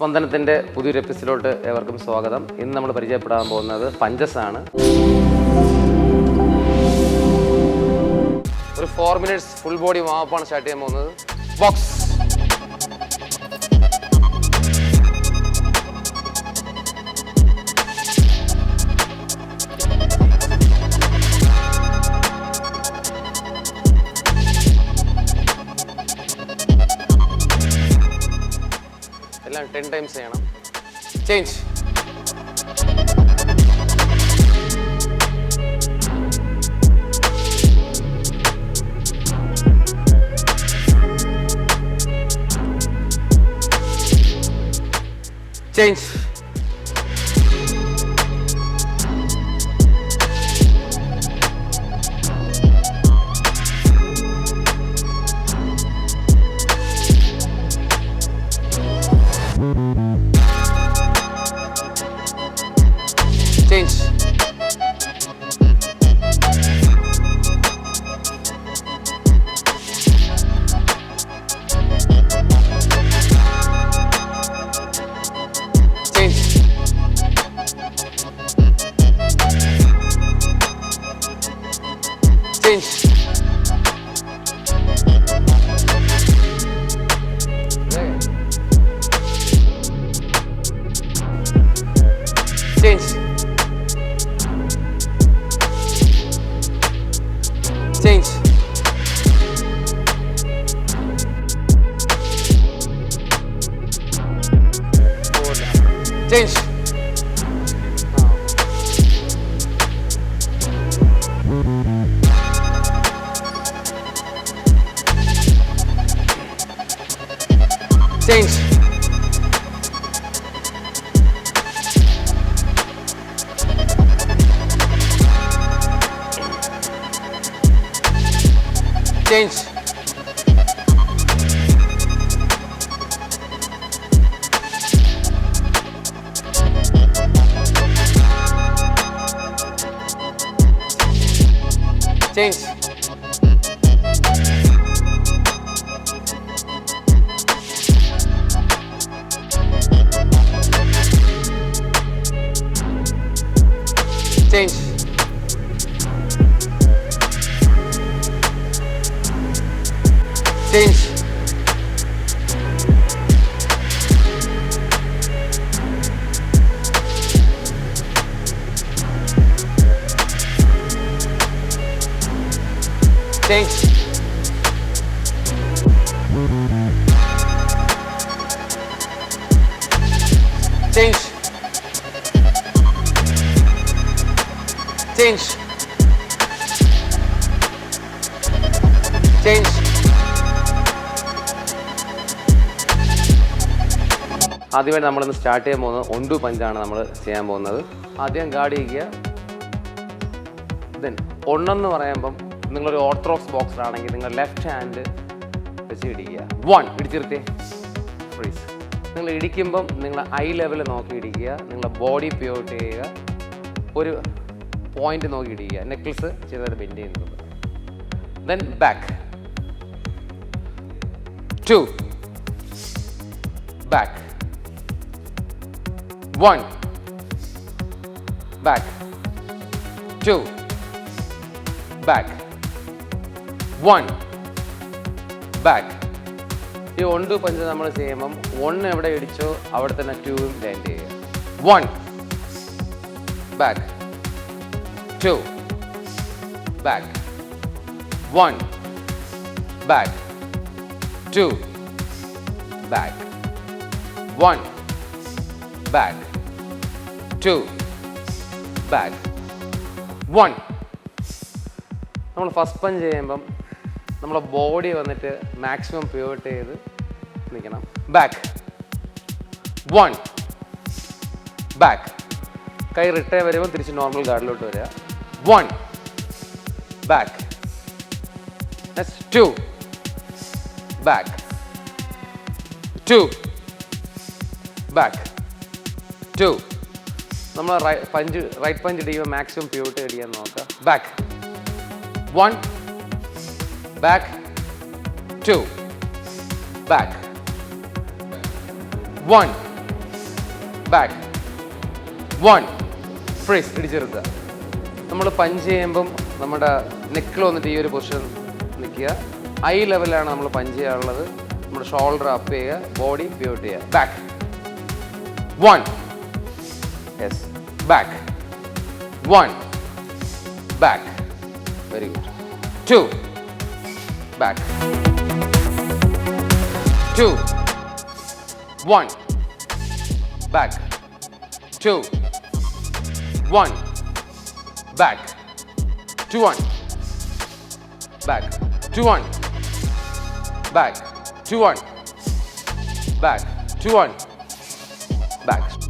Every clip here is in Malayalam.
സ്പന്ദനത്തിന്റെ പുതിയൊരു എപ്പിസോഡിലോട്ട് ഏവർക്കും സ്വാഗതം. ഇന്ന് നമ്മൾ പരിചയപ്പെടാൻ പോകുന്നത് പഞ്ചസാണ്. ഒരു ഫോർ മിനിറ്റ്സ് ഫുൾ ബോഡി വാപ്പാണ് സ്റ്റാർട്ട് ചെയ്യാൻ പോകുന്നത്. ബോക്സ് ടെൻ ടൈംസ് ചെയ്യണം. Change change Entende? Entende? Entende? ആദ്യമായിട്ട് നമ്മളിന്ന് സ്റ്റാർട്ട് ചെയ്യാൻ പോകുന്നത് ഒണ്ടു പഞ്ചാണ് നമ്മൾ ചെയ്യാൻ പോകുന്നത്. ആദ്യം ഗാർഡ് ചെയ്യുക. ദെൻ ഒന്നെന്ന് പറയുമ്പം നിങ്ങളൊരു ഓർത്തഡോക്സ് ബോക്സർ ആണെങ്കിൽ നിങ്ങൾ ലെഫ്റ്റ് ഹാൻഡ് വെച്ച് ഇടിക്കുക. വൺ ഇടിച്ചിരുത്തി ഫ്രീസ് നിങ്ങൾ ഇടിക്കുമ്പം നിങ്ങൾ ഐ ലെവൽ നോക്കി ഇടിക്കുക. നിങ്ങളുടെ ബോഡി പ്യൂട്ട് ചെയ്യുക. ഒരു പോയിന്റ് നോക്കി ഇടിക്കുക. നെക്ലസ് ചെറുതായിട്ട് ബെൻഡ് ചെയ്യുന്നത്. Then back two back one Back. Two. Back. One. Back. ഈ ഒണ്ട് പഞ്ച് നമ്മൾ ചെയ്യുമ്പം ഒന്ന് എവിടെ ഇടിച്ചോ അവിടെ തന്നെ ടൂവും ലാൻഡ് ചെയ്യുക. One back two back one back two back one back two back one നമ്മൾ ഫസ്റ്റ് പഞ്ച് ചെയ്യുമ്പം നമ്മുടെ ബോഡി വന്നിട്ട് മാക്സിമം പ്യൂർട്ട് ചെയ്ത് നിൽക്കണം. ബാക്ക് വൺ ബാക്ക് കൈ റിട്ടേ വരുമ്പോൾ തിരിച്ച് നോർമൽ ഗാർഡിലോട്ട് വരിക. One back two back two back two നമ്മൾ പഞ്ച് റൈറ്റ് പഞ്ച് ഇടിക്കുമ്പോൾ മാക്സിമം പ്യൂട്ട് അടിക്കാൻ നോക്കുക. Back one back two back one back one freeze ഇടിച്ചെടുക്കുക നമ്മൾ പഞ്ച് ചെയ്യുമ്പം നമ്മുടെ നെക്കിൽ വന്നിട്ട് ഈ ഒരു പൊസിഷൻ നിൽക്കുക. ഐ ലെവലാണ് നമ്മൾ പഞ്ച് ചെയ്യാനുള്ളത് നമ്മുടെ ഷോൾഡർ അപ്പ് ചെയ്യുക. ബോഡി പ്യൂട്ട് ചെയ്യുക. Back one Yes. Back. One. Back. Very good. Two. Back. Two. One. Back. Two. One. Back. Two one. Back. Two one. Back. Two one. Back. Two one. Back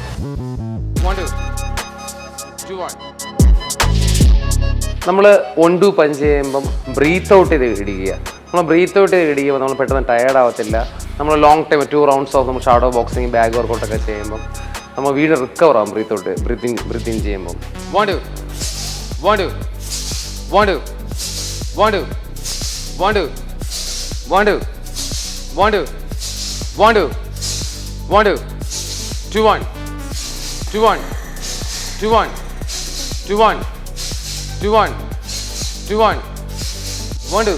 നമ്മൾ ഒൺ ടു പഞ്ച് ചെയ്യുമ്പം ബ്രീത്ത് ഔട്ട് ചെയ്ത് ഇടിക്കുക. നമ്മൾ ബ്രീത്ത് ഔട്ട് ചെയ്ത് ഇടിക്കുമ്പോൾ നമ്മൾ പെട്ടെന്ന് ടയേർഡ് ആവത്തില്ല. നമ്മൾ long time two rounds of നമ്മൾ ഷാഡോ ബോക്സിങ് ബാഗ് വർക്കൗട്ടൊക്കെ ചെയ്യുമ്പം നമ്മൾ വീട് റിക്കവർ ആവും ബ്രീത്ത് ഔട്ട് ബ്രീത്തിങ് ബ്രീത്തിങ് ചെയ്യുമ്പം. One two. One two. One two. One two. One two. One two. One two. One two. One two. Two one two one two one two one two one two one do one, do one, do one, do one, do one, one two,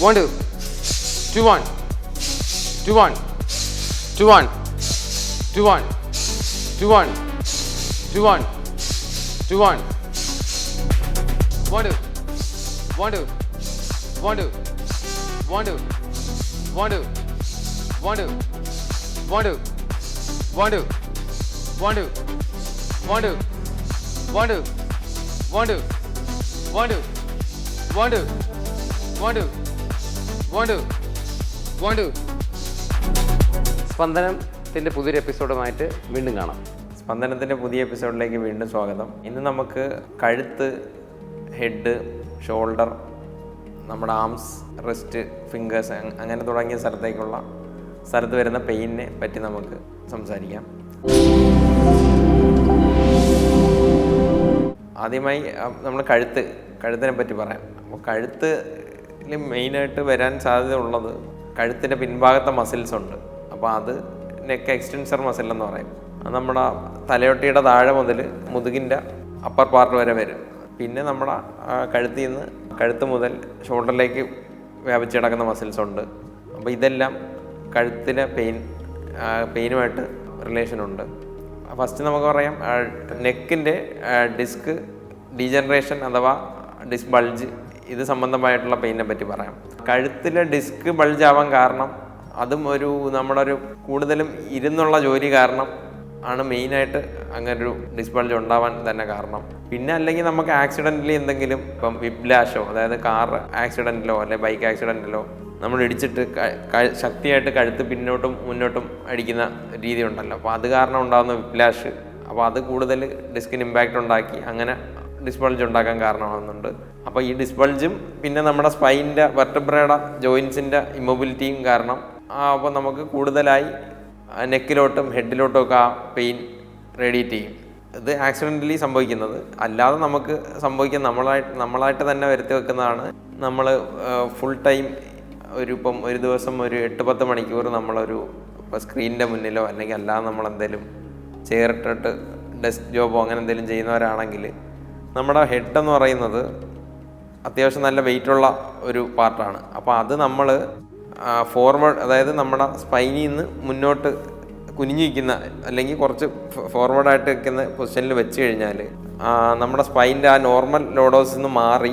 one two, do one, do one, do one, do one, do one, do one, do one, one two, one two, one two, one two, one two, one two, one two, one two. One two, one two, one two, one two, one two. സ്പന്ദനത്തിന്റെ പുതിയൊരു എപ്പിസോഡുമായിട്ട് വീണ്ടും കാണാം. സ്പന്ദനത്തിന്റെ പുതിയ എപ്പിസോഡിലേക്ക് വീണ്ടും സ്വാഗതം. ഇന്ന് നമുക്ക് കഴുത്ത് ഹെഡ് ഷോൾഡർ നമ്മുടെ ആംസ് റിസ്റ്റ് ഫിംഗേഴ്സ് അങ്ങനെ തുടങ്ങിയ സ്ഥലത്തേക്കുള്ള സ്ഥലത്ത് വരുന്ന പെയിനെ പറ്റി നമുക്ക് സംസാരിക്കാം. ആദ്യമായി നമ്മൾ കഴുത്ത് കഴുത്തിനെ പറ്റി പറയാം. അപ്പോൾ കഴുത്തിൽ മെയിനായിട്ട് വരാൻ സാധ്യത ഉള്ളത് കഴുത്തിന്റെ പിൻഭാഗത്തെ മസിൽസ് ഉണ്ട്. അപ്പോൾ അത് നെക്ക് എക്സ്റ്റൻസർ മസിൽ എന്ന് പറയും. അത് നമ്മുടെ തലയൊട്ടിയുടെ താഴെ മുതൽ മുതുകിന്റെ അപ്പർ പാർട്ട് വരെ വരും. പിന്നെ നമ്മുടെ കഴുത്തിൽ നിന്ന് കഴുത്ത് മുതൽ ഷോൾഡറിലേക്ക് വ്യാപിച്ച് കിടക്കുന്ന മസിൽസ് ഉണ്ട്. അപ്പോൾ ഇതെല്ലാം കഴുത്തിന്റെ പെയിൻ പെയിനുമായിട്ട് റിലേഷൻ ഉണ്ട്. ഫസ്റ്റ് നമുക്ക് പറയാം നെക്കിന്റെ ഡിസ്ക് ഡീജനറേഷൻ അഥവാ ഡിസ്ക് ബൾജ് ഇത് സംബന്ധമായിട്ടുള്ള പെയിനെ പറ്റി പറയാം. കഴുത്തിലെ ഡിസ്ക് ബൾജ് ആവാൻ കാരണം അതും ഒരു നമ്മുടെ ഒരു കൂടുതലും ഇരുന്നുള്ള ജോലി കാരണം ആണ് മെയിനായിട്ട് അങ്ങനൊരു ഒരു ഡിസ്ക് ബൾജ് ഉണ്ടാവാൻ തന്നെ കാരണം. പിന്നെ അല്ലെങ്കിൽ നമുക്ക് ആക്സിഡന്റലി എന്തെങ്കിലും ഇപ്പം വിപ്ലാഷോ അതായത് കാർ ആക്സിഡന്റിലോ അല്ലെങ്കിൽ ബൈക്ക് ആക്സിഡന്റിലോ നമ്മൾ ഇടിച്ചിട്ട് ശക്തിയായിട്ട് കഴുത്ത് പിന്നോട്ടും മുന്നോട്ടും അടിക്കുന്ന രീതി ഉണ്ടല്ലോ അപ്പോൾ അത് കാരണം ഉണ്ടാകുന്ന വിപ്ലാഷ് അപ്പോൾ അത് കൂടുതൽ ഡിസ്കിന് ഇമ്പാക്റ്റ് ഉണ്ടാക്കി അങ്ങനെ ഡിസ്ബൾജ് ഉണ്ടാക്കാൻ കാരണമാകുന്നുണ്ട്. അപ്പോൾ ഈ ഡിസ്ബൾജും പിന്നെ നമ്മുടെ സ്പൈന്റെ വെർട്ടബ്രയുടെ ജോയിൻസിന്റെ ഇമ്മൊബിലിറ്റിയും കാരണം അപ്പോൾ നമുക്ക് കൂടുതലായി നെക്കിലോട്ടും ഹെഡിലോട്ടും ഒക്കെ ആ പെയിൻ റേഡിയേറ്റ് ചെയ്യും. ഇത് ആക്സിഡന്റലി സംഭവിക്കുന്നത്. അല്ലാതെ നമുക്ക് സംഭവിക്കുന്ന നമ്മളായിട്ട് നമ്മളായിട്ട് തന്നെ വരുത്തി വെക്കുന്നതാണ് നമ്മൾ ഫുൾ ടൈം ഒരു ഇപ്പം ഒരു ദിവസം ഒരു എട്ട് പത്ത് മണിക്കൂർ നമ്മളൊരു സ്ക്രീനിന്റെ മുന്നിലോ അല്ലെങ്കിൽ അല്ലാതെ നമ്മളെന്തെങ്കിലും ചേർട്ടിട്ട് ഡെസ്ക് ജോബോ അങ്ങനെ എന്തെങ്കിലും ചെയ്യുന്നവരാണെങ്കിൽ നമ്മുടെ ഹെഡ് എന്ന് പറയുന്നത് അത്യാവശ്യം നല്ല വെയിറ്റുള്ള ഒരു പാർട്ടാണ്. അപ്പോൾ അത് നമ്മൾ ഫോർവേഡ് അതായത് നമ്മുടെ സ്പൈനിൽ നിന്ന് മുന്നോട്ട് കുനിഞ്ഞിരിക്കുന്ന അല്ലെങ്കിൽ കുറച്ച് ഫോർവേഡായിട്ട് നിൽക്കുന്ന പൊസിഷനിൽ വെച്ച് കഴിഞ്ഞാൽ നമ്മുടെ സ്പൈന്റെ ആ നോർമൽ ലോഡോസിൽ നിന്ന് മാറി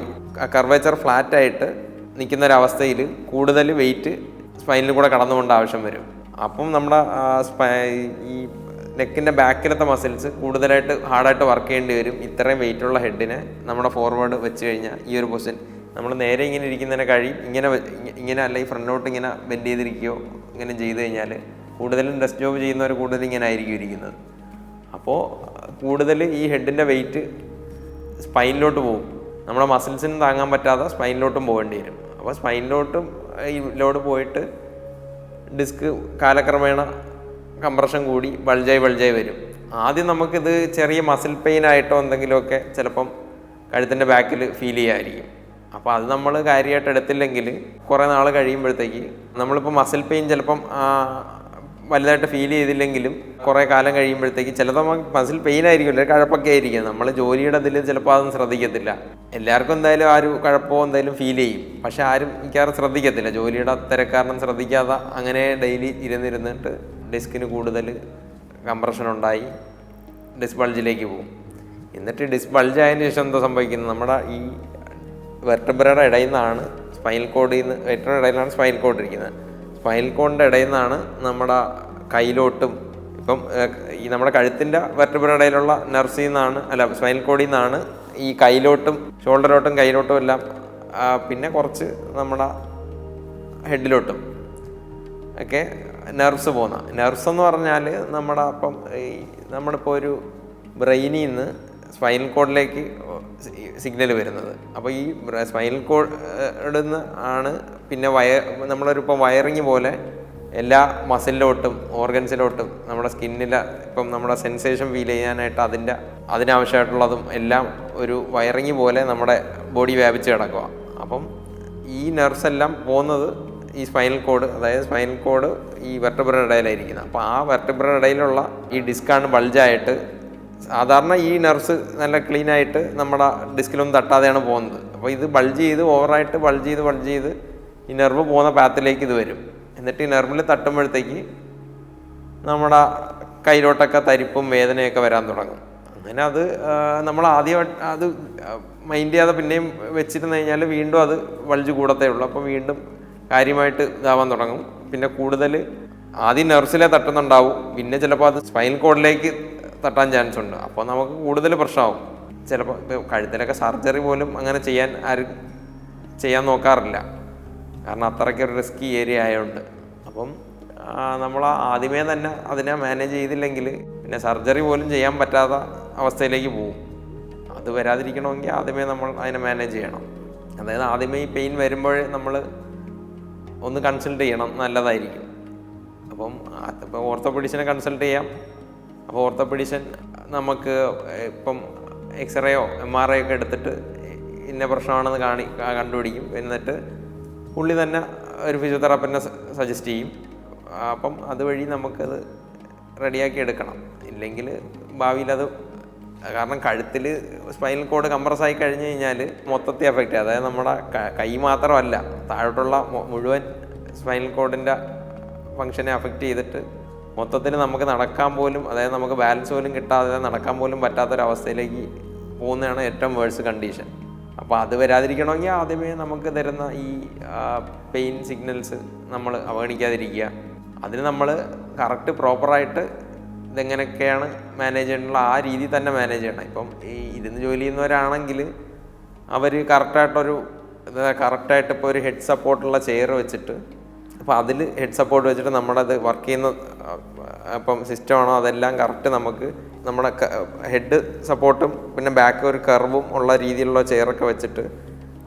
കർവേച്ചർ ഫ്ലാറ്റായിട്ട് നിൽക്കുന്ന ഒരവസ്ഥയിൽ കൂടുതൽ വെയിറ്റ് സ്പൈനിൽ കൂടെ കടന്നുകൊണ്ട് ആവശ്യം വരും. അപ്പം നമ്മുടെ ഈ നെക്കിന്റെ ബാക്കിലത്തെ മസിൽസ് കൂടുതലായിട്ട് ഹാർഡായിട്ട് വർക്ക് ചെയ്യേണ്ടി വരും. ഇത്രയും വെയിറ്റുള്ള ഹെഡിനെ നമ്മുടെ ഫോർവേഡ് വെച്ച് കഴിഞ്ഞാൽ ഈ ഒരു പൊസിഷൻ നമ്മൾ നേരെ ഇങ്ങനെ ഇരിക്കുന്നതിനെ കഴിയും ഇങ്ങനെ ഇങ്ങനെ അല്ല ഈ ഫ്രണ്ടോട്ട് ഇങ്ങനെ ബെൻഡ് ചെയ്തിരിക്കുകയോ ഇങ്ങനെ ചെയ്ത് കഴിഞ്ഞാൽ കൂടുതലും ഡെസ്ക് ജോബ് ചെയ്യുന്നവർ കൂടുതൽ ഇങ്ങനെ ആയിരിക്കും ഇരിക്കുന്നത്. അപ്പോൾ കൂടുതൽ ഈ ഹെഡിന്റെ വെയിറ്റ് സ്പൈനിലോട്ട് പോകും. നമ്മുടെ മസിൽസിനും താങ്ങാൻ പറ്റാതെ സ്പൈനിലോട്ടും പോകേണ്ടി വരും. അപ്പോൾ സ്പൈനിലോട്ടും ഇതിലോട്ട് പോയിട്ട് ഡിസ്ക് കാലക്രമേണ കംപ്രഷൻ കൂടി ബൾജായി ബൾജായി വരും. ആദ്യം നമുക്കിത് ചെറിയ മസിൽ പെയിൻ ആയിട്ടോ എന്തെങ്കിലുമൊക്കെ ചിലപ്പം കഴുത്തിന്റെ ബാക്കിൽ ഫീൽ ചെയ്യാമായിരിക്കും അപ്പോൾ അത് നമ്മൾ കാര്യമായിട്ട് എടുത്തില്ലെങ്കിൽ കുറേ നാൾ കഴിയുമ്പോഴത്തേക്ക് നമ്മളിപ്പോൾ മസിൽ പെയിൻ ചിലപ്പം വലുതായിട്ട് ഫീൽ ചെയ്തില്ലെങ്കിലും കുറേ കാലം കഴിയുമ്പോഴത്തേക്ക് ചിലത് നമുക്ക് മസിൽ പെയിൻ ആയിരിക്കും അല്ലെങ്കിൽ കഴപ്പൊക്കെ ആയിരിക്കും. നമ്മൾ ജോലിയുടെ ഇതിൽ ചിലപ്പോൾ അതൊന്നും ശ്രദ്ധിക്കത്തില്ല. എല്ലാവർക്കും എന്തായാലും ആ ഒരു കഴപ്പോ എന്തായാലും ഫീൽ ചെയ്യും. പക്ഷെ ആരും മിക്കവാറും ശ്രദ്ധിക്കത്തില്ല. ജോലിയുടെ തിരക്കാരണം ശ്രദ്ധിക്കാതെ അങ്ങനെ ഡെയിലി ഇരുന്നിരുന്നിട്ട് ഡിസ്കിന് കൂടുതൽ കംപ്രഷൻ ഉണ്ടായി ഡിസ്ക് ബൾജിലേക്ക് പോകും. എന്നിട്ട് ഡിസ്ക് ബൾജ് ആയതിനു ശേഷം എന്താ സംഭവിക്കുന്നത്? നമ്മുടെ ഈ വെർട്ടബ്രയുടെ ഇടയിൽ നിന്നാണ് സ്പൈനൽ കോഡിൽ നിന്ന് വെർട്ടബ്രയുടെ ഇടയിലാണ് സ്പൈനൽ കോഡ് ഇരിക്കുന്നത്. സ്പൈനൽ കോണിന്റെ ഇടയിൽ നിന്നാണ് നമ്മുടെ കയ്യിലോട്ടും ഇപ്പം ഈ നമ്മുടെ കഴുത്തിന്റെ വെർട്ടബ്രയുടെ ഇടയിലുള്ള നർസിൽ നിന്നാണ് അല്ല സ്പൈനൽ കോഡിൽ നിന്നാണ് ഈ കയ്യിലോട്ടും ഷോൾഡറിലോട്ടും കയ്യിലോട്ടും എല്ലാം പിന്നെ കുറച്ച് നമ്മുടെ ഹെഡിലോട്ടും ഒക്കെ നെർവ്സ് പോകുന്ന. നെർവ്സ് എന്ന് പറഞ്ഞാൽ നമ്മുടെ അപ്പം ഈ നമ്മളിപ്പോൾ ഒരു ബ്രെയിനിൽ നിന്ന് സ്പൈനൽ കോഡിലേക്ക് സിഗ്നൽ വരുന്നത്. അപ്പോൾ ഈ സ്പൈനൽ കോഡിൽ നിന്ന് ആണ് പിന്നെ വയ നമ്മളൊരു ഇപ്പം വയറിങ് പോലെ എല്ലാ മസിലിലോട്ടും ഓർഗൻസിലോട്ടും നമ്മുടെ സ്കിന്നിലെ ഇപ്പം നമ്മുടെ സെൻസേഷൻ ഫീൽ ചെയ്യാനായിട്ട് അതിന്റെ അതിനാവശ്യമായിട്ടുള്ളതും എല്ലാം ഒരു വയറിങ് പോലെ നമ്മുടെ ബോഡി വ്യാപിച്ച് കിടക്കുക അപ്പം ഈ നെർവ്സ് എല്ലാം പോകുന്നത് ഈ സ്പൈനൽ കോഡ് അതായത് സ്പൈനൽ കോഡ് ഈ വെർട്ടബ്രയുടെ ഇടയിലായിരിക്കുന്നത് അപ്പോൾ ആ വെർട്ടബ്രയുടെ ഇടയിലുള്ള ഈ ഡിസ്ക്കാണ് ബൾജായിട്ട് സാധാരണ ഈ നെർസ് നല്ല ക്ലീൻ ആയിട്ട് നമ്മുടെ ഡിസ്കിലൊന്നും തട്ടാതെയാണ് പോകുന്നത്. അപ്പോൾ ഇത് ബൾജ് ചെയ്ത് ഓവറായിട്ട് ബൾജ് ചെയ്ത് ബൾജ് ചെയ്ത് ഈ നെർവ് പോകുന്ന പാത്തിലേക്ക് ഇത് വരും. എന്നിട്ട് ഈ നെർവിൽ തട്ടുമ്പോഴത്തേക്ക് നമ്മുടെ കയ്യിലോട്ടൊക്കെ തരിപ്പും വേദനയൊക്കെ വരാൻ തുടങ്ങും. അങ്ങനെ അത് നമ്മൾ ആദ്യം അത് മൈൻഡ് ചെയ്യാതെ പിന്നെയും വെച്ചിരുന്ന് കഴിഞ്ഞാൽ വീണ്ടും അത് വളിച്ച് കൂടത്തേ ഉള്ളൂ. അപ്പോൾ വീണ്ടും കാര്യമായിട്ട് ഇതാവാൻ തുടങ്ങും. പിന്നെ കൂടുതൽ ആദ്യം നെർവ്സിലെ തട്ടുന്നുണ്ടാവും. പിന്നെ ചിലപ്പോൾ അത് സ്പൈൻ കോഡിലേക്ക് തട്ടാൻ ചാൻസ് ഉണ്ട്. അപ്പോൾ നമുക്ക് കൂടുതൽ പ്രശ്നമാവും. ചിലപ്പോൾ കഴുത്തിലൊക്കെ സർജറി പോലും അങ്ങനെ ചെയ്യാൻ ആരും ചെയ്യാൻ നോക്കാറില്ല. കാരണം അത്രയ്ക്ക് ഒരു റിസ്കി ഏരിയ ആയതുകൊണ്ട് അപ്പം നമ്മൾ ആദ്യമേ തന്നെ അതിനെ മാനേജ് ചെയ്തില്ലെങ്കിൽ പിന്നെ സർജറി പോലും ചെയ്യാൻ പറ്റാത്ത അവസ്ഥയിലേക്ക് പോകും. അത് വരാതിരിക്കണമെങ്കിൽ ആദ്യമേ നമ്മൾ അതിനെ മാനേജ് ചെയ്യണം. അതായത് ആദ്യമേ ഈ പെയിൻ വരുമ്പോൾ നമ്മൾ ഒന്ന് കൺസൾട്ട് ചെയ്യണം. നല്ലതായിരിക്കും. അപ്പം ഇപ്പോൾ ഓർത്തോപെഡിഷനെ കൺസൾട്ട് ചെയ്യാം. അപ്പോൾ ഓർത്തോപെഡിഷൻ നമുക്ക് ഇപ്പം എക്സ്റേയോ എം ആർ ഐ ഒക്കെ എടുത്തിട്ട് ഇന്ന പ്രശ്നമാണെന്ന് കാണി കണ്ടുപിടിക്കും. എന്നിട്ട് പുള്ളി തന്നെ ഒരു ഫിസിയോതെറാപ്പിനെ സജസ്റ്റ് ചെയ്യും. അപ്പം അതുവഴി നമുക്കത് റെഡിയാക്കി എടുക്കണം. ഇല്ലെങ്കിൽ ഭാവിയിൽ അത് കാരണം കഴുത്തിൽ സ്പൈനൽ കോഡ് കംപ്രസ് ആയി കഴിഞ്ഞ് കഴിഞ്ഞാൽ മൊത്തത്തിൽ എഫക്റ്റ് ചെയ്യും. അതായത് നമ്മുടെ കൈ മാത്രമല്ല താഴോട്ടുള്ള മുഴുവൻ സ്പൈനൽ കോഡിന്റെ ഫങ്ഷനെ അഫക്റ്റ് ചെയ്തിട്ട് മൊത്തത്തിൽ നമുക്ക് നടക്കാൻ പോലും അതായത് നമുക്ക് ബാലൻസ് പോലും കിട്ടാതെ നടക്കാൻ പോലും പറ്റാത്തൊരവസ്ഥയിലേക്ക് പോകുന്നതാണ് ഏറ്റവും വേഴ്സ് കണ്ടീഷൻ അപ്പോൾ അത് വരാതിരിക്കണമെങ്കിൽ ആദ്യമേ നമുക്ക് തരുന്ന ഈ പെയിൻ സിഗ്നൽസ് നമ്മൾ അവഗണിക്കാതിരിക്കുക. അതിന് നമ്മൾ കറക്റ്റ് പ്രോപ്പറായിട്ട് ഇതെങ്ങനെയൊക്കെയാണ് മാനേജ് ചെയ്യേണ്ടുള്ള ആ രീതിയിൽ തന്നെ മാനേജ് ചെയ്യണം. ഇപ്പം ഈ ഇരുന്ന് ജോലി ചെയ്യുന്നവരാണെങ്കിൽ അവർ കറക്റ്റായിട്ടൊരു കറക്റ്റായിട്ട് ഇപ്പോൾ ഒരു ഹെഡ് സപ്പോർട്ടുള്ള ചെയർ വെച്ചിട്ട് അപ്പോൾ അതിൽ ഹെഡ് സപ്പോർട്ട് വെച്ചിട്ട് നമ്മുടെ അത് വർക്ക് ചെയ്യുന്ന അപ്പം സിസ്റ്റമാണോ അതെല്ലാം കറക്റ്റ് നമുക്ക് നമ്മുടെ ഹെഡ് സപ്പോർട്ടും പിന്നെ ബാക്ക് ഒരു കർവും ഉള്ള രീതിയിലുള്ള ചെയറൊക്കെ വെച്ചിട്ട്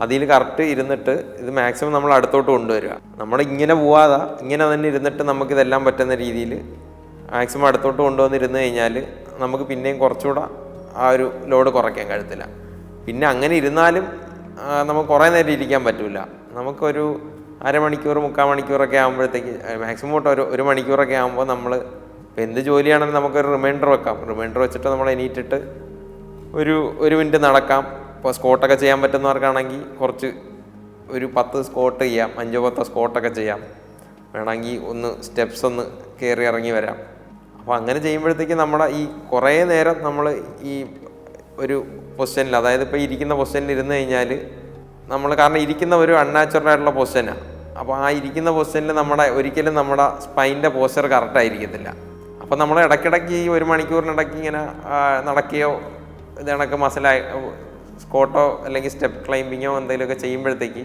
അതിൽ കറക്റ്റ് ഇരുന്നിട്ട് ഇത് മാക്സിമം നമ്മൾ അടുത്തോട്ട് കൊണ്ടുവരിക. നമ്മൾ ഇങ്ങനെ പോവാതെ ഇങ്ങനെ തന്നെ ഇരുന്നിട്ട് നമുക്കിതെല്ലാം പറ്റുന്ന രീതിയിൽ മാക്സിമം അടുത്തോട്ട് കൊണ്ടുവന്നിരുന്ന് കഴിഞ്ഞാൽ നമുക്ക് പിന്നെയും കുറച്ചുകൂടെ ആ ഒരു ലോഡ് കുറയ്ക്കാൻ കഴിയത്തില്ല. പിന്നെ അങ്ങനെ ഇരുന്നാലും നമുക്ക് കുറേ നേരം ഇരിക്കാൻ പറ്റില്ല നമുക്കൊരു അരമണിക്കൂർ മുക്കാൽ മണിക്കൂറൊക്കെ ആകുമ്പോഴത്തേക്ക് മാക്സിമം തൊട്ട് ഒരു ഒരു മണിക്കൂറൊക്കെ ആകുമ്പോൾ നമ്മൾ ഇപ്പം എന്ത് ജോലിയാണെങ്കിലും നമുക്കൊരു റിമൈൻഡർ വെക്കാം. റിമൈൻഡർ വെച്ചിട്ട് നമ്മൾ എണീറ്റിട്ട് ഒരു ഒരു മിനിറ്റ് നടക്കാം. ഇപ്പോൾ സ്കോട്ടൊക്കെ ചെയ്യാൻ പറ്റുന്നവർക്കാണെങ്കിൽ കുറച്ച് ഒരു പത്ത് സ്കോട്ട് ചെയ്യാം. അഞ്ചോ പത്തോ സ്കോട്ടൊക്കെ ചെയ്യാം. വേണമെങ്കിൽ ഒന്ന് സ്റ്റെപ്സ് ഒന്ന് കയറി ഇറങ്ങി വരാം. അപ്പോൾ അങ്ങനെ ചെയ്യുമ്പോഴത്തേക്ക് നമ്മുടെ ഈ കുറേ നേരം നമ്മൾ ഈ ഒരു പൊസിഷനിൽ അതായത് ഇപ്പോൾ ഇരിക്കുന്ന പൊസിഷനിൽ ഇരുന്ന് കഴിഞ്ഞാൽ നമ്മൾ കാരണം ഇരിക്കുന്ന ഒരു അൺനാച്ചുറൽ ആയിട്ടുള്ള പൊസിഷനാണ് അപ്പോൾ ആ ഇരിക്കുന്ന പൊസിഷനിൽ നമ്മുടെ ഒരിക്കലും നമ്മുടെ സ്പൈന്റെ പോസ്ചർ കറക്റ്റ് ആയിരിക്കത്തില്ല. അപ്പോൾ നമ്മൾ ഇടയ്ക്കിടയ്ക്ക് ഈ ഒരു മണിക്കൂറിനിടയ്ക്ക് ഇങ്ങനെ നടക്കുകയോ ഇതണക്ക് മസിലായി സ്കോട്ടോ അല്ലെങ്കിൽ സ്റ്റെപ്പ് ക്ലൈമ്പിങ്ങോ എന്തെങ്കിലുമൊക്കെ ചെയ്യുമ്പോഴത്തേക്ക്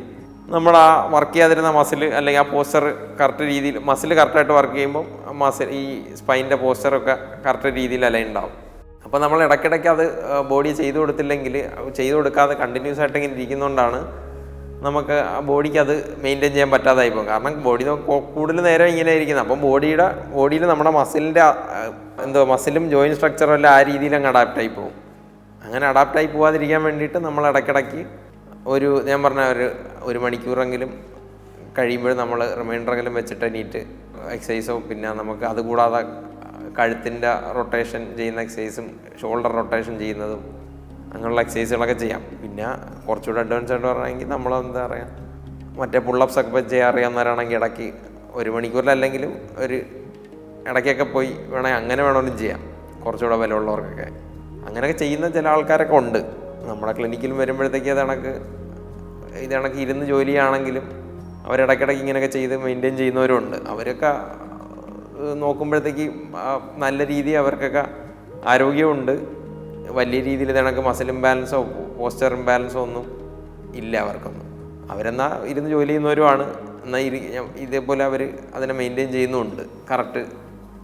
നമ്മൾ ആ വർക്ക് ചെയ്യാതിരുന്ന മസിൽ അല്ലെങ്കിൽ ആ പോസ്റ്റർ കറക്റ്റ് രീതിയിൽ മസിൽ കറക്റ്റായിട്ട് വർക്ക് ചെയ്യുമ്പോൾ മസിൽ ഈ സ്പൈന്റെ പോസ്റ്ററൊക്കെ കറക്റ്റ് രീതിയിൽ അലൈൻ ഉണ്ടാവും. അപ്പോൾ നമ്മൾ ഇടയ്ക്കിടയ്ക്ക് അത് ബോഡി ചെയ്തു കൊടുത്തില്ലെങ്കിൽ ചെയ്തു കൊടുക്കാതെ കണ്ടിന്യൂസ് ആയിട്ട് ഇങ്ങനെ ഇരിക്കുന്നതുകൊണ്ടാണ് നമുക്ക് ആ ബോഡിക്ക് അത് മെയിന്റെയിൻ ചെയ്യാൻ പറ്റാതായി പോകും. കാരണം ബോഡി കൂടുതൽ നേരം ഇങ്ങനെ ഇരിക്കുന്നത് അപ്പം ബോഡിയുടെ ബോഡിയിൽ നമ്മുടെ മസിലിന്റെ എന്തോ മസിലും ജോയിന്റ് സ്ട്രക്ചറും എല്ലാം ആ രീതിയിൽ അങ്ങ് അഡാപ്റ്റ് ആയി പോകും. അങ്ങനെ അഡാപ്റ്റ് ആയി പോകാതിരിക്കാൻ വേണ്ടിയിട്ട് നമ്മൾ ഇടയ്ക്കിടയ്ക്ക് ഒരു ഞാൻ പറഞ്ഞ ഒരു ഒരു മണിക്കൂറെങ്കിലും കഴിയുമ്പോൾ നമ്മൾ റിമൈൻഡറെങ്കിലും വെച്ചിട്ട് എണീറ്റ് എക്സസൈസോ പിന്നെ നമുക്ക് അതുകൂടാതെ കഴുത്തിന്റെ റൊട്ടേഷൻ ചെയ്യുന്ന എക്സസൈസും ഷോൾഡർ റൊട്ടേഷൻ ചെയ്യുന്നതും അങ്ങനെയുള്ള എക്സസൈസുകളൊക്കെ ചെയ്യാം. പിന്നെ കുറച്ചുകൂടെ അഡ്വാൻസ് ആയിട്ട് പറയുകയാണെങ്കിൽ നമ്മൾ എന്താ പറയുക മറ്റേ പുള്ളപ്സ് ഒക്കെ ചെയ്യാൻ അറിയാവുന്നവരാണെങ്കിൽ ഇടയ്ക്ക് ഒരു മണിക്കൂറിലല്ലെങ്കിലും ഒരു ഇടയ്ക്കൊക്കെ പോയി വേണമെങ്കിൽ അങ്ങനെ വേണമെങ്കിലും ചെയ്യാം. കുറച്ചുകൂടെ ബലമുള്ളവർക്കൊക്കെ. അങ്ങനെയൊക്കെ ചെയ്യുന്ന ചില ആൾക്കാരൊക്കെ ഉണ്ട്. നമ്മുടെ ക്ലിനിക്കിലും വരുമ്പോഴത്തേക്ക് അത് കണക്ക് ഇത് കണക്ക് ഇരുന്ന് ജോലിയാണെങ്കിലും അവരിടയ്ക്കിടയ്ക്ക് ഇങ്ങനെയൊക്കെ ചെയ്ത് മെയിന്റെയിൻ ചെയ്യുന്നവരുണ്ട് അവരൊക്കെ നോക്കുമ്പോഴത്തേക്ക് നല്ല രീതിയിൽ അവർക്കൊക്കെ ആരോഗ്യമുണ്ട്. വലിയ രീതിയിൽ ഇതണക്ക് മസിൽ ഇംബാലൻസോ പോസ്റ്റർ ഇംബാലൻസോ ഒന്നും ഇല്ല അവർക്കൊന്നും. അവരെന്നാ ഇരുന്ന് ജോലി ചെയ്യുന്നവരുമാണ്. എന്നാൽ ഇരി ഇതേപോലെ അവർ അതിനെ മെയിന്റെയിൻ ചെയ്യുന്നുമുണ്ട് കറക്റ്റ്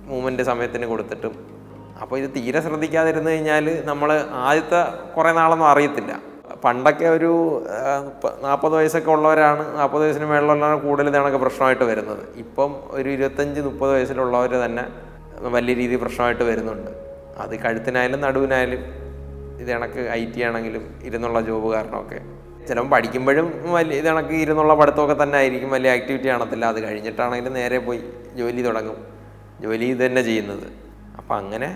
മൂവ്മെന്റ് സമയത്തിന് കൊടുത്തിട്ടും. അപ്പോൾ ഇത് തീരെ ശ്രദ്ധിക്കാതിരുന്നു കഴിഞ്ഞാൽ നമ്മൾ ആദ്യത്തെ കുറേ നാളൊന്നും അറിയത്തില്ല. പണ്ടൊക്കെ ഒരു നാൽപ്പത് വയസ്സൊക്കെ ഉള്ളവരാണ് നാൽപ്പത് വയസ്സിന് മേളിലുള്ളവരാണ് കൂടുതൽ ഇതാണൊക്കെ പ്രശ്നമായിട്ട് വരുന്നത്. ഇപ്പം ഒരു ഇരുപത്തഞ്ച് മുപ്പത് വയസ്സിലുള്ളവർ തന്നെ വലിയ രീതിയിൽ പ്രശ്നമായിട്ട് വരുന്നുണ്ട്. അത് കഴുത്തിനായാലും നടുവിനായാലും ഇത് കണക്ക് ഐ ടി ആണെങ്കിലും ഇരുന്നുള്ള ജോബ് കാരണമൊക്കെ. ചിലപ്പോൾ പഠിക്കുമ്പോഴും വലിയ ഇത് കണക്ക് ഇരുന്നുള്ള പഠിത്തമൊക്കെ തന്നെ ആയിരിക്കും വലിയ ആക്ടിവിറ്റി കാണത്തില്ല. അത് കഴിഞ്ഞിട്ടാണെങ്കിലും നേരെ പോയി ജോലി തുടങ്ങും. ജോലി ഇത് തന്നെ ചെയ്യുന്നത്. അപ്പം അങ്ങനെ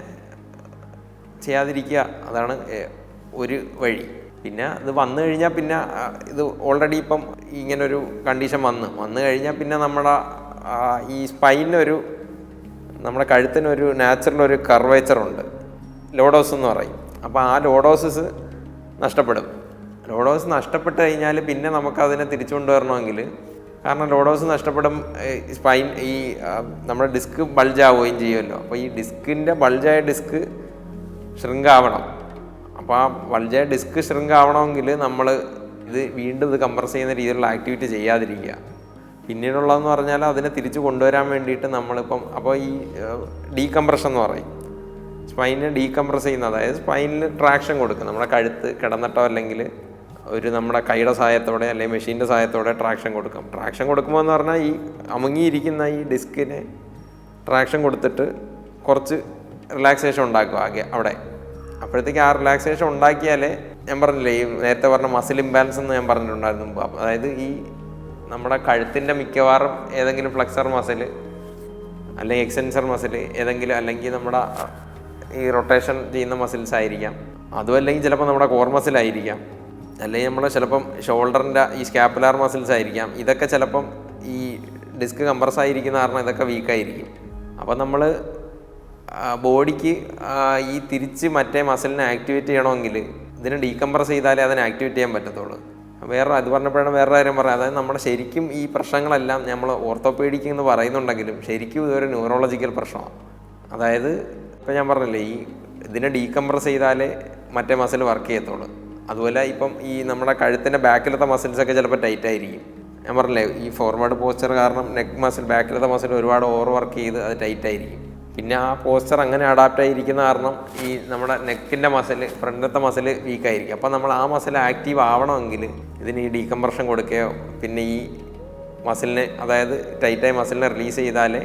ചെയ്യാതിരിക്കുക അതാണ് ഒരു വഴി. പിന്നെ ഇത് വന്നു കഴിഞ്ഞാൽ പിന്നെ ഇത് ഓൾറെഡി ഇപ്പം ഇങ്ങനൊരു കണ്ടീഷൻ വന്ന്. വന്നു കഴിഞ്ഞാൽ പിന്നെ നമ്മുടെ ഈ സ്പൈനൊരു നമ്മുടെ കഴുത്തിനൊരു നാച്ചുറൽ ഒരു കർവേച്ചറുണ്ട് ലോഡോസ് എന്ന് പറയും. അപ്പോൾ ആ ലോഡോസസ് നഷ്ടപ്പെടും. ലോഡോസ് നഷ്ടപ്പെട്ട് കഴിഞ്ഞാൽ പിന്നെ നമുക്കതിനെ തിരിച്ചു കൊണ്ടുവരണമെങ്കിൽ കാരണം ലോഡോസ് നഷ്ടപ്പെടും സ്പൈൻ ഈ നമ്മുടെ ഡിസ്ക് ബൾജ് ആവുകയും ചെയ്യുമല്ലോ. അപ്പോൾ ഈ ഡിസ്കിന്റെ ബൾജായ ഡിസ്ക് ഷ്രിങ്ക് ആവണം അപ്പോൾ ആ വളരെ ഡിസ്ക് ഷ്രിങ്ക് ആവണമെങ്കിൽ നമ്മൾ ഇത് വീണ്ടും ഇത് കംപ്രസ് ചെയ്യുന്ന രീതിയിലുള്ള ആക്ടിവിറ്റി ചെയ്യാതിരിക്കുക. പിന്നീടുള്ളതെന്ന് പറഞ്ഞാൽ അതിനെ തിരിച്ചു കൊണ്ടുവരാൻ വേണ്ടിയിട്ട് നമ്മളിപ്പം അപ്പോൾ ഈ ഡീകംപ്രഷൻ എന്ന് പറയും. സ്പൈനിനെ ഡീകംപ്രസ് ചെയ്യുന്ന അതായത് സ്പൈനിൽ ട്രാക്ഷൻ കൊടുക്കും. നമ്മുടെ കഴുത്ത് കിടന്നിട്ടോ അല്ലെങ്കിൽ ഒരു നമ്മുടെ കൈയുടെ സഹായത്തോടെ അല്ലെങ്കിൽ മെഷീന്റെ സഹായത്തോടെ ട്രാക്ഷൻ കൊടുക്കും. ട്രാക്ഷൻ കൊടുക്കുമ്പോൾ എന്ന് പറഞ്ഞാൽ ഈ അമുങ്ങിയിരിക്കുന്ന ഈ ഡിസ്കിനെ ട്രാക്ഷൻ കൊടുത്തിട്ട് കുറച്ച് റിലാക്സേഷൻ ഉണ്ടാക്കുക അവിടെ. അപ്പോഴത്തേക്ക് ആ റിലാക്സേഷൻ ഉണ്ടാക്കിയാലേ ഞാൻ പറഞ്ഞില്ലേ ഈ നേരത്തെ പറഞ്ഞ മസിൽ ഇംബാലൻസ് എന്ന് ഞാൻ പറഞ്ഞിട്ടുണ്ടായിരുന്നു അതായത് ഈ നമ്മുടെ കഴുത്തിന്റെ മിക്കവാറും ഏതെങ്കിലും ഫ്ലെക്സർ മസിൽ അല്ലെങ്കിൽ എക്സെൻസർ മസിൽ ഏതെങ്കിലും അല്ലെങ്കിൽ നമ്മുടെ ഈ റൊട്ടേഷൻ ചെയ്യുന്ന മസിൽസ് ആയിരിക്കാം. അതും അല്ലെങ്കിൽ ചിലപ്പോൾ നമ്മുടെ കോർ മസിലായിരിക്കാം അല്ലെങ്കിൽ നമ്മൾ ചിലപ്പം ഷോൾഡറിന്റെ ഈ സ്കാപ്പുലാർ മസിൽസ് ആയിരിക്കാം. ഇതൊക്കെ ചിലപ്പം ഈ ഡിസ്ക് കമ്പ്രസ് ആയിരിക്കുന്ന കാരണം ഇതൊക്കെ വീക്കായിരിക്കും അപ്പം നമ്മൾ ബോഡിക്ക് ഈ തിരിച്ച് മറ്റേ മസിലിനെ ആക്ടിവേറ്റ് ചെയ്യണമെങ്കിൽ ഇതിനെ ഡീകംപ്രസ് ചെയ്താലേ അതിനെ ആക്ടിവേറ്റ് ചെയ്യാൻ പറ്റത്തുള്ളൂ. വേറെ അത് പറഞ്ഞപ്പോഴാണ് വേറെ കാര്യം പറയാം അതായത് നമ്മുടെ ശരിക്കും ഈ പ്രശ്നങ്ങളെല്ലാം നമ്മൾ ഓർത്തോപീഡിക് എന്ന് പറയുന്നുണ്ടെങ്കിലും ശരിക്കും ഇതൊരു ന്യൂറോളജിക്കൽ പ്രശ്നമാണ്. അതായത് ഇപ്പം ഞാൻ പറഞ്ഞില്ലേ ഈ ഇതിനെ ഡീകംപ്രസ് ചെയ്താലേ മറ്റേ മസിൽ വർക്ക് ചെയ്യത്തുള്ളൂ. അതുപോലെ ഇപ്പം ഈ നമ്മുടെ കഴുത്തിന്റെ ബാക്കിലത്തെ മസിൽസൊക്കെ ചിലപ്പോൾ ടൈറ്റ് ആയിരിക്കും. ഞാൻ പറഞ്ഞില്ലേ ഈ ഫോർവേഡ് പോസ്ചർ കാരണം നെക്ക് മസിൽ ബാക്കിലത്തെ മസിൽ ഒരുപാട് ഓവർ വർക്ക് ചെയ്ത് അത് ടൈറ്റ് ആയിരിക്കും. പിന്നെ ആ പോസ്ചർ അങ്ങനെ അഡാപ്റ്റ് ആയിരിക്കുന്ന കാരണം ഈ നമ്മുടെ നെക്കിന്റെ മസിൽ ഫ്രണ്ടത്തെ മസിൽ വീക്കായിരിക്കും അപ്പോൾ നമ്മൾ ആ മസിൽ ആക്റ്റീവ് ആവണമെങ്കിൽ ഇതിന് ഈ ഡീകംപ്രഷൻ കൊടുക്കുകയോ പിന്നെ ഈ മസിലിനെ അതായത് ടൈറ്റായ മസിലിനെ റിലീസ് ചെയ്താലേ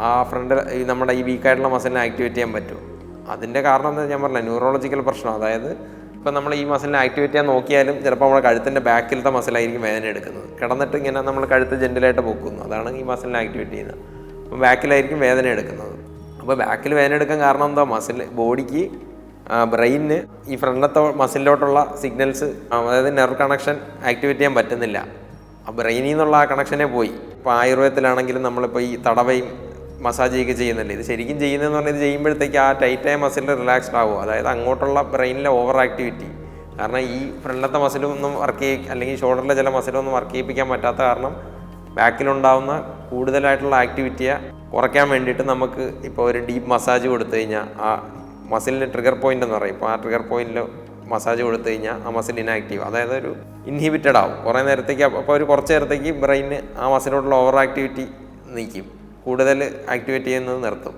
ആ ഫ്രണ്ട് ഈ നമ്മുടെ ഈ വീക്കായിട്ടുള്ള മസിലിനെ ആക്ടിവേറ്റ് ചെയ്യാൻ പറ്റും. അതിന്റെ കാരണം എന്താ ഞാൻ പറഞ്ഞില്ല? ന്യൂറോളജിക്കൽ പ്രശ്നം. അതായത് ഇപ്പം നമ്മൾ ഈ മസിലിനെ ആക്ടിവേറ്റ് ചെയ്യാൻ നോക്കിയാലും ചിലപ്പോൾ നമ്മുടെ കഴുത്തിന്റെ ബാക്കിലത്തെ മസിലായിരിക്കും വേദന എടുക്കുന്നത്. കിടന്നിട്ട് ഇങ്ങനെ നമ്മൾ കഴുത്ത് ജെന്റലായിട്ട് പൊക്കുന്നു. അതാണ് ഈ മസിലിനെ ആക്ടിവേറ്റ് ചെയ്യുന്നത്. അപ്പോൾ ബാക്കിലായിരിക്കും വേദന എടുക്കുന്നത്. അപ്പോൾ ബാക്കിൽ വേദന എടുക്കാൻ കാരണം എന്താ? മസിൽ ബോഡിക്ക് ബ്രെയിനിന് ഈ ഫ്രണ്ടിലത്തെ മസിലിലോട്ടുള്ള സിഗ്നൽസ് അതായത് നെർവ് കണക്ഷൻ ആക്ടിവേറ്റ് ചെയ്യാൻ പറ്റുന്നില്ല. ആ ബ്രെയിനിൽ നിന്നുള്ള ആ കണക്ഷനെ പോയി. ഇപ്പോൾ ആയുർവേദത്തിലാണെങ്കിലും നമ്മളിപ്പോൾ ഈ തടവയും മസാജ് ചെയ്യുക ചെയ്യുന്നില്ലേ? ഇത് ശരിക്കും ചെയ്യുന്നതെന്ന് പറഞ്ഞാൽ ഇത് ചെയ്യുമ്പോഴത്തേക്ക് ആ ടൈറ്റായ മസിൽ റിലാക്സ്ഡ് ആവും അതായത് അങ്ങോട്ടുള്ള ബ്രെയിനിലെ ഓവർ ആക്ടിവിറ്റി കാരണം ഈ ഫ്രണ്ടിലത്തെ മസിലൊന്നും വർക്ക് ചെയ്യ അല്ലെങ്കിൽ ഷോൾഡറിലെ ചില മസിലൊന്നും വർക്ക് ചെയ്യിപ്പിക്കാൻ പറ്റാത്ത കാരണം ബാക്കിലുണ്ടാവുന്ന കൂടുതലായിട്ടുള്ള ആക്ടിവിറ്റിയെ കുറയ്ക്കാൻ വേണ്ടിയിട്ട് നമുക്ക് ഇപ്പോൾ ഒരു ഡീപ്പ് മസാജ് കൊടുത്തു കഴിഞ്ഞാൽ ആ മസിലിന് ട്രിഗർ പോയിന്റ് എന്ന് പറയും. ഇപ്പോൾ ആ ട്രിഗർ പോയിന്റിൽ മസാജ് കൊടുത്തു കഴിഞ്ഞാൽ ആ മസിൽ ഇനാക്റ്റീവ് അതായത് ഒരു ഇൻഹിബിറ്റഡ് ആവും. കുറേ നേരത്തേക്ക് അപ്പോൾ ഒരു കുറച്ച് നേരത്തേക്ക് ബ്രെയിന് ആ മസിലോട്ടുള്ള ഓവർ ആക്ടിവിറ്റി നീക്കും. കൂടുതൽ ആക്ടിവേറ്റ് ചെയ്യുന്നത് നിർത്തും.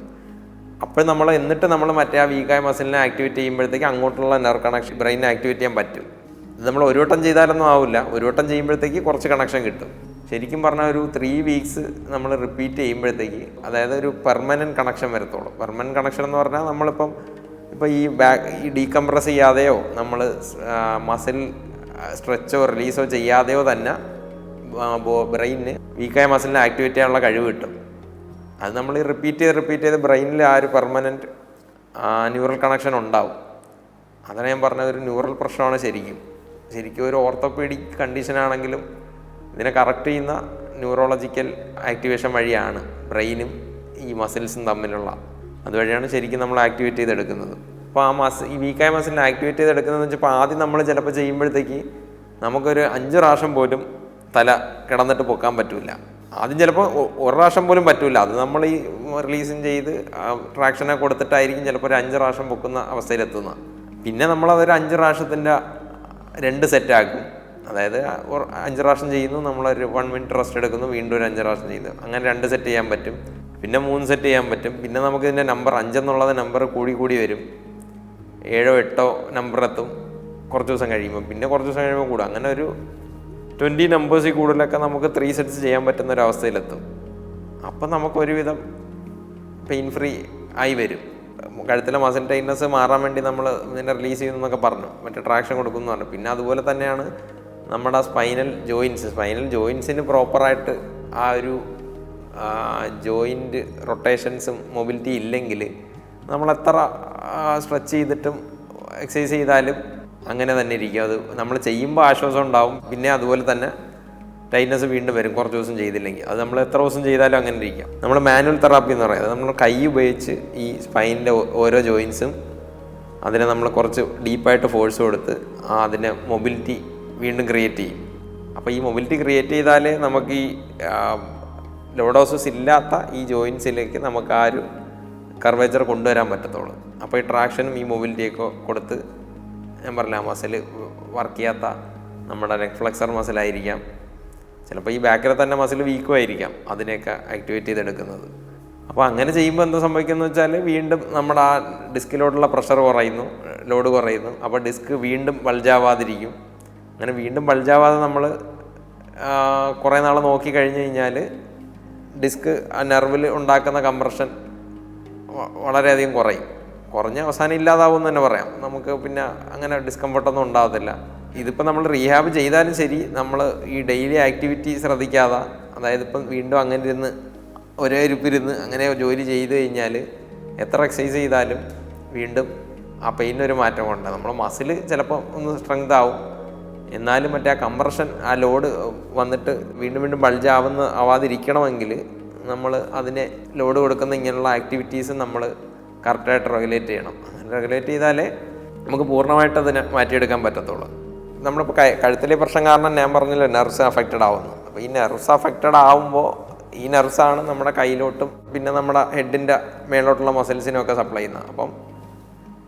അപ്പോൾ നമ്മൾ എന്നിട്ട് നമ്മൾ മറ്റേ ആ വീക്കായ മസിലിനെ ആക്ടിവേറ്റ് ചെയ്യുമ്പോഴത്തേക്ക് അങ്ങോട്ടുള്ള നെർവ് കണക്ഷൻ ബ്രെയിനെ ആക്ടിവേറ്റ് ചെയ്യാൻ പറ്റും. ഇത് നമ്മൾ ഒരു വട്ടം ചെയ്താലൊന്നും ആവില്ല. ഒരു വട്ടം ചെയ്യുമ്പോഴത്തേക്ക് കുറച്ച് കണക്ഷൻ കിട്ടും. ശരിക്കും പറഞ്ഞാൽ ഒരു ത്രീ വീക്സ് നമ്മൾ റിപ്പീറ്റ് ചെയ്യുമ്പോഴത്തേക്ക് അതായത് ഒരു പെർമനന്റ് കണക്ഷൻ വരത്തുള്ളൂ. പെർമനന്റ് കണക്ഷൻ എന്ന് പറഞ്ഞാൽ നമ്മളിപ്പം ഇപ്പോൾ ഈ ബാക്ക് ഈ ഡീകംപ്രസ് ചെയ്യാതെയോ നമ്മൾ മസിൽ സ്ട്രെച്ചോ റിലീസോ ചെയ്യാതെയോ തന്നെ ബ്രെയിനിന് വീക്കായ മസിലിനെ ആക്ടിവേറ്റ് ചെയ്യാനുള്ള കഴിവ് കിട്ടും. അത് നമ്മൾ റിപ്പീറ്റ് ചെയ്ത് റിപ്പീറ്റ് ചെയ്ത് ബ്രെയിനിൽ ആ ഒരു പെർമനന്റ് ന്യൂറൽ കണക്ഷൻ ഉണ്ടാവും. അതാണ് ഞാൻ പറഞ്ഞത് ഒരു ന്യൂറൽ പ്രശ്നമാണ് ശരിക്കും. ശരിക്കും ഒരു ഓർത്തോപീഡിക് കണ്ടീഷനാണെങ്കിലും ഇതിനെ കറക്റ്റ് ചെയ്യുന്ന ന്യൂറോളജിക്കൽ ആക്ടിവേഷൻ വഴിയാണ് ബ്രെയിനും ഈ മസിൽസും തമ്മിലുള്ള. അതുവഴിയാണ് ശരിക്കും നമ്മൾ ആക്ടിവേറ്റ് ചെയ്തെടുക്കുന്നത്. അപ്പോൾ ആ മസ് ഈ വീക്കായ മസിലിനെ ആക്ടിവേറ്റ് ചെയ്തെടുക്കുന്നതെന്ന് വെച്ചപ്പോൾ ആദ്യം നമ്മൾ ചിലപ്പോൾ ചെയ്യുമ്പോഴത്തേക്ക് നമുക്കൊരു അഞ്ച് പ്രാവശ്യം പോലും തല കിടന്നിട്ട് പൊക്കാൻ പറ്റില്ല ആദ്യം ചിലപ്പോൾ ഒരു പ്രാവശ്യം പോലും പറ്റില്ല അത് നമ്മൾ ഈ റിലീസും ചെയ്ത് ട്രാക്ഷനെ കൊടുത്തിട്ടായിരിക്കും ചിലപ്പോൾ ഒരു അഞ്ച് പ്രാവശ്യം പൊക്കുന്ന അവസ്ഥയിലെത്തുന്നത്. പിന്നെ നമ്മളതൊരു അഞ്ച് പ്രാവശ്യത്തിന്റെ രണ്ട് സെറ്റാക്കും അതായത് അഞ്ച് പ്രാവശ്യം ചെയ്യുന്നു നമ്മൾ ഒരു വൺ മിനിറ്റ് റെസ്റ്റ് എടുക്കുന്നു വീണ്ടും ഒരു അഞ്ച് പ്രാവശ്യം ചെയ്യുന്നു. അങ്ങനെ രണ്ട് സെറ്റ് ചെയ്യാൻ പറ്റും പിന്നെ മൂന്ന് സെറ്റ് ചെയ്യാൻ പറ്റും പിന്നെ നമുക്ക് ഇതിന്റെ നമ്പർ അഞ്ചെന്നുള്ളത് നമ്പർ കൂടി കൂടി വരും. ഏഴോ എട്ടോ നമ്പർ എത്തും കുറച്ച് ദിവസം കഴിയുമ്പോൾ പിന്നെ കുറച്ച് ദിവസം കഴിയുമ്പോൾ കൂടും. അങ്ങനെ ഒരു ട്വന്റി നമ്പേഴ്സിൽ കൂടുതലൊക്കെ നമുക്ക് ത്രീ സെറ്റ്സ് ചെയ്യാൻ പറ്റുന്ന ഒരു അവസ്ഥയിലെത്തും. അപ്പം നമുക്ക് ഒരുവിധം പെയിൻ ഫ്രീ ആയി വരും. കഴുത്തിലെ മസിൽ ടൈറ്റ്നസ് മാറാൻ വേണ്ടി നമ്മൾ ഇതിനെ റിലീസ് ചെയ്യുന്നൊക്കെ പറഞ്ഞു. മറ്റേ ട്രാക്ഷൻ കൊടുക്കുന്നു പറഞ്ഞു. പിന്നെ അതുപോലെ തന്നെയാണ് നമ്മുടെ സ്പൈനൽ ജോയിൻസ് സ്പൈനൽ ജോയിൻസിന് പ്രോപ്പറായിട്ട് ആ ഒരു ജോയിന്റ് റൊട്ടേഷൻസും മൊബിലിറ്റി ഇല്ലെങ്കിൽ നമ്മൾ എത്ര സ്ട്രെച്ച് ചെയ്തിട്ടും എക്സസൈസ് ചെയ്താലും അങ്ങനെ തന്നെ ഇരിക്കും. അത് നമ്മൾ ചെയ്യുമ്പോൾ ആശ്വാസം ഉണ്ടാവും. പിന്നെ അതുപോലെ തന്നെ ടൈറ്റ്നസ് വീണ്ടും വരും കുറച്ച് ദിവസം ചെയ്തില്ലെങ്കിൽ. അത് നമ്മൾ എത്ര ദിവസം ചെയ്താലും അങ്ങനെ ഇരിക്കാം. നമ്മൾ മാനുവൽ തെറാപ്പി എന്ന് പറയുന്നത് നമ്മൾ കൈ ഉപയോഗിച്ച് ഈ സ്പൈനിന്റെ ഓരോ ജോയിൻസും അതിനെ നമ്മൾ കുറച്ച് ഡീപ്പായിട്ട് ഫോഴ്സ് കൊടുത്ത് അതിനെ മൊബിലിറ്റി വീണ്ടും ക്രിയേറ്റ് ചെയ്യും. അപ്പോൾ ഈ മൊബിലിറ്റി ക്രിയേറ്റ് ചെയ്താലേ നമുക്ക് ഈ ലോഡോസസ് ഇല്ലാത്ത ഈ ജോയിൻസിലേക്ക് നമുക്ക് ആ ഒരു കർവേച്ചർ കൊണ്ടുവരാൻ പറ്റത്തുള്ളൂ. അപ്പോൾ ഈ ട്രാക്ഷനും ഈ മൊബിലിറ്റിയൊക്കെ കൊടുത്ത് ഞാൻ പറഞ്ഞില്ല മസിൽ വർക്ക് ചെയ്യാത്ത നമ്മുടെ നെക്ഫ്ലക്സർ മസിലായിരിക്കാം ചിലപ്പോൾ ഈ ബാക്കിലെ തന്നെ മസിൽ വീക്കും ആയിരിക്കാം അതിനെയൊക്കെ ആക്ടിവേറ്റ് ചെയ്തെടുക്കുന്നത്. അപ്പോൾ അങ്ങനെ ചെയ്യുമ്പോൾ എന്താ സംഭവിക്കുന്നത് വെച്ചാൽ വീണ്ടും നമ്മുടെ ആ ഡിസ്കിലോട്ടുള്ള പ്രഷർ കുറയുന്നു ലോഡ് കുറയുന്നു. അപ്പോൾ ഡിസ്ക് വീണ്ടും ബൾജാവാതിരിക്കും അങ്ങനെ വീണ്ടും ബൾജാവാതെ നമ്മൾ കുറേ നാൾ നോക്കി കഴിഞ്ഞ് കഴിഞ്ഞാൽ ഡിസ്ക് നെർവിൽ ഉണ്ടാക്കുന്ന കംപ്രഷൻ വളരെയധികം കുറയും. കുറഞ്ഞ അവസാനം ഇല്ലാതാവും തന്നെ പറയാം. നമുക്ക് പിന്നെ അങ്ങനെ ഡിസ്കംഫർട്ടൊന്നും ഉണ്ടാകത്തില്ല. ഇതിപ്പോൾ നമ്മൾ റീഹാബ് ചെയ്താലും ശരി നമ്മൾ ഈ ഡെയിലി ആക്ടിവിറ്റി ശ്രദ്ധിക്കാതെ അതായത് ഇപ്പം വീണ്ടും അങ്ങനെ ഇരുന്ന് ഒരേ ഇരിപ്പിരുന്ന് അങ്ങനെ ജോലി ചെയ്ത് കഴിഞ്ഞാൽ എത്ര എക്സസൈസ് ചെയ്താലും വീണ്ടും ആ പെയിനൊരു മാറ്റം ഉണ്ട് നമ്മൾ മസിൽ ചിലപ്പോൾ ഒന്ന് സ്ട്രെങ്ത് ആവും. എന്നാലും മറ്റേ ആ കംപ്രഷൻ ആ ലോഡ് വന്നിട്ട് വീണ്ടും വീണ്ടും ബൾജാവുന്ന ആവാതിരിക്കണമെങ്കിൽ നമ്മൾ അതിനെ ലോഡ് കൊടുക്കുന്ന ഇങ്ങനെയുള്ള ആക്ടിവിറ്റീസ് നമ്മൾ കറക്റ്റായിട്ട് റെഗുലേറ്റ് ചെയ്യണം. റെഗുലേറ്റ് ചെയ്താലേ നമുക്ക് പൂർണമായിട്ട് അതിനെ മാറ്റിയെടുക്കാൻ പറ്റത്തുള്ളൂ. നമ്മളിപ്പോൾ കഴുത്തിലെ പ്രശ്നം കാരണം ഞാൻ പറഞ്ഞല്ലോ നെർവ്സ് അഫക്റ്റഡ് ആവുന്നു. അപ്പോൾ ഈ നെർവ്സ് അഫക്റ്റഡ് ആവുമ്പോൾ ഈ നെർവ്സാണ് നമ്മുടെ കയ്യിലോട്ടും പിന്നെ നമ്മുടെ ഹെഡിന്റെ മേലോട്ടുള്ള മസിൽസിനും ഒക്കെ സപ്ലൈ ചെയ്യുന്നത്. അപ്പം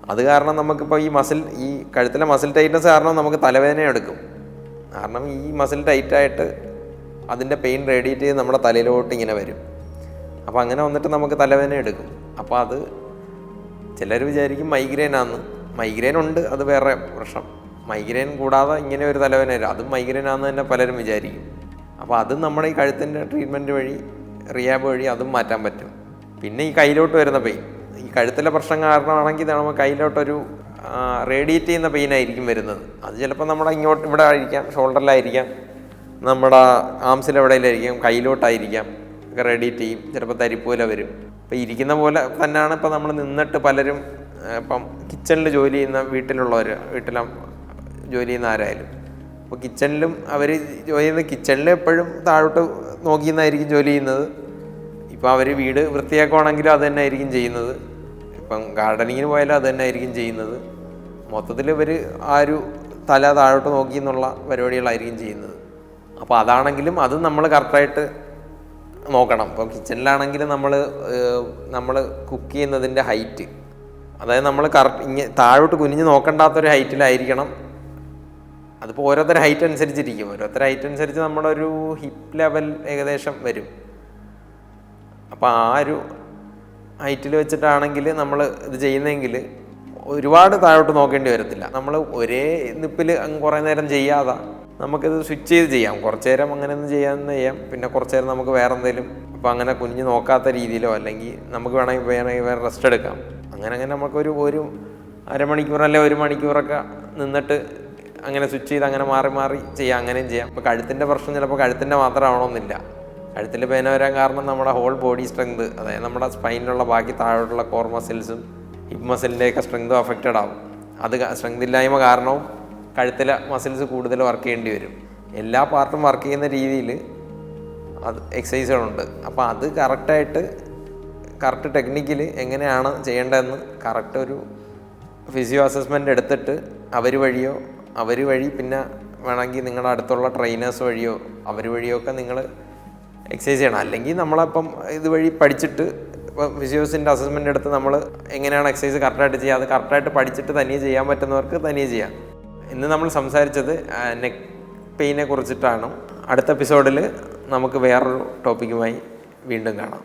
അത് കാരണം നമുക്കിപ്പോൾ ഈ മസിൽ ഈ കഴുത്തിലെ മസിൽ ടൈറ്റ്നസ് കാരണം നമുക്ക് തലവേദന എടുക്കും. കാരണം ഈ മസിൽ ടൈറ്റായിട്ട് അതിന്റെ പെയിൻ റേഡിയേറ്റ് ചെയ്ത് നമ്മുടെ തലയിലോട്ട് ഇങ്ങനെ വരും. അപ്പോൾ അങ്ങനെ വന്നിട്ട് നമുക്ക് തലവേദന എടുക്കും. അപ്പോൾ അത് ചിലർ വിചാരിക്കും മൈഗ്രെയിൻ ആന്ന്. മൈഗ്രെയിൻ ഉണ്ട് അത് വേറെ പ്രശ്നം. മൈഗ്രെയിൻ കൂടാതെ ഇങ്ങനെ ഒരു തലവേദന വരും. അതും മൈഗ്രെയിൻ ആണെന്ന് തന്നെ പലരും വിചാരിക്കും. അപ്പോൾ അത് നമ്മുടെ ഈ കഴുത്തിന്റെ ട്രീറ്റ്മെന്റ് വഴി റിയാബ് വഴി അതും മാറ്റാൻ പറ്റും. പിന്നെ ഈ കയ്യിലോട്ട് വരുന്ന പെയിൻ കഴുത്തിലെ പ്രശ്നം കാരണമാണെങ്കിൽ നമ്മൾ കയ്യിലോട്ടൊരു റേഡിയേറ്റ് ചെയ്യുന്ന പെയിൻ ആയിരിക്കും വരുന്നത്. അത് ചിലപ്പോൾ നമ്മുടെ ഇങ്ങോട്ട് ഇവിടെ ആയിരിക്കാം ഷോൾഡറിലായിരിക്കാം നമ്മുടെ ആംസിൽ എവിടെയിലായിരിക്കാം കയ്യിലോട്ടായിരിക്കാം ഒക്കെ റേഡിയേറ്റ് ചെയ്യും. ചിലപ്പോൾ തരിപ്പോലെ വരും. അപ്പോൾ ഇരിക്കുന്ന പോലെ തന്നെയാണ് ഇപ്പോൾ നമ്മൾ നിന്നിട്ട് പലരും ഇപ്പം കിച്ചണിൽ ജോലി ചെയ്യുന്ന വീട്ടിലുള്ളവർ വീട്ടിലെ ജോലി ചെയ്യുന്ന ആരായാലും. അപ്പോൾ കിച്ചണിലും അവർ ജോലി ചെയ്യുന്ന കിച്ചണിൽ എപ്പോഴും താഴോട്ട് നോക്കിയെന്നായിരിക്കും ജോലി ചെയ്യുന്നത്. ഇപ്പോൾ അവർ വീട് വൃത്തിയാക്കുവാണെങ്കിലും അത് തന്നെ ആയിരിക്കും ചെയ്യുന്നത്. ഇപ്പം ഗാർഡനിങ്ങിന് പോയാലും അത് തന്നെ ആയിരിക്കും ചെയ്യുന്നത്. മൊത്തത്തിൽ ഇവർ ആ ഒരു തല താഴോട്ട് നോക്കി എന്നുള്ള പരിപാടികളായിരിക്കും ചെയ്യുന്നത്. അപ്പോൾ അതാണെങ്കിലും അത് നമ്മൾ കറക്റ്റായിട്ട് നോക്കണം. ഇപ്പോൾ കിച്ചണിലാണെങ്കിൽ നമ്മൾ നമ്മൾ കുക്ക് ചെയ്യുന്നതിന്റെ ഹൈറ്റ് അതായത് നമ്മൾ കറക്റ്റ് ഇങ്ങനെ താഴോട്ട് കുനിഞ്ഞ് നോക്കണ്ടാത്തൊരു ഹൈറ്റിലായിരിക്കണം അതിപ്പോൾ ഓരോരുത്തരുടെ ഹൈറ്റ് അനുസരിച്ചിരിക്കും. ഓരോരുത്തരുടെ ഹൈറ്റ് അനുസരിച്ച് നമ്മുടെ ഒരു ഹിപ്പ് ലെവൽ ഏകദേശം വരും. അപ്പോൾ ആ ഒരു ഹൈറ്റിൽ വെച്ചിട്ടാണെങ്കിൽ നമ്മൾ ഇത് ചെയ്യുന്നതെങ്കിൽ ഒരുപാട് താഴോട്ട് നോക്കേണ്ടി വരത്തില്ല. നമ്മൾ ഒരേ നിപ്പിൽ കുറേ നേരം ചെയ്യാതെ. നമുക്കിത് സ്വിച്ച് ചെയ്ത് ചെയ്യാം. കുറച്ച് നേരം അങ്ങനെ ഒന്ന് ചെയ്യാമെന്ന് ചെയ്യാം. പിന്നെ കുറച്ച് നേരം നമുക്ക് വേറെ എന്തെങ്കിലും അപ്പോൾ അങ്ങനെ കുഞ്ഞ് നോക്കാത്ത രീതിയിലോ അല്ലെങ്കിൽ നമുക്ക് വേണമെങ്കിൽ വേണമെങ്കിൽ വേറെ റെസ്റ്റ് എടുക്കാം. അങ്ങനെ അങ്ങനെ നമുക്കൊരു ഒരു അരമണിക്കൂർ അല്ലെ ഒരു മണിക്കൂറൊക്കെ നിന്നിട്ട് അങ്ങനെ സ്വിച്ച് ചെയ്ത് അങ്ങനെ മാറി മാറി ചെയ്യാം. അങ്ങനെയും ചെയ്യാം. അപ്പോൾ കഴുത്തിന്റെ പ്രശ്നം ചിലപ്പോൾ കഴുത്തിന്റെ മാത്രം ആവണമെന്നില്ല കഴുത്തിൽ പേന വരാൻ കാരണം നമ്മുടെ ഹോൾ ബോഡി സ്ട്രെങ്ത് അതായത് നമ്മുടെ സ്പൈനിലുള്ള ബാക്കി താഴോട്ടുള്ള കോർ മസിൽസും ഹിപ്പ് മസിലിന്റെയൊക്കെ സ്ട്രെങ്തും അഫക്റ്റഡ് ആവും. അത് സ്ട്രെങ്ത് ഇല്ലായ്മ കാരണവും കഴുത്തിലെ മസിൽസ് കൂടുതൽ വർക്ക് ചെയ്യേണ്ടി വരും. എല്ലാ പാർട്ടും വർക്ക് ചെയ്യുന്ന രീതിയിൽ അത് എക്സസൈസുകളുണ്ട് അപ്പോൾ അത് കറക്റ്റായിട്ട് കറക്റ്റ് ടെക്നിക്കിൽ എങ്ങനെയാണ് ചെയ്യേണ്ടതെന്ന് കറക്റ്റ് ഒരു ഫിസിയോ അസസ്മെന്റ് എടുത്തിട്ട് അവർ വഴിയോ അവർ വഴി പിന്നെ വേണമെങ്കിൽ നിങ്ങളുടെ അടുത്തുള്ള ട്രെയിനേഴ്സ് വഴിയോ അവർ വഴിയോ ഒക്കെ നിങ്ങൾ എക്സസൈസ് ചെയ്യണം. അല്ലെങ്കിൽ നമ്മളപ്പം ഇതുവഴി പഠിച്ചിട്ട് ഇപ്പം ഫിസിയോസിന്റെ അസസ്മെന്റ് എടുത്ത് നമ്മൾ എങ്ങനെയാണ് എക്സസൈസ് കറക്റ്റായിട്ട് ചെയ്യുക? അത് കറക്റ്റായിട്ട് പഠിച്ചിട്ട് തനിയെ ചെയ്യാൻ പറ്റുന്നവർക്ക് തനിയെ ചെയ്യാം. ഇന്ന് നമ്മൾ സംസാരിച്ചത് നെക്ക് പെയിനെ കുറിച്ചിട്ടാണ്. അടുത്ത എപ്പിസോഡിൽ നമുക്ക് വേറൊരു ടോപ്പിക്കുമായി വീണ്ടും കാണാം.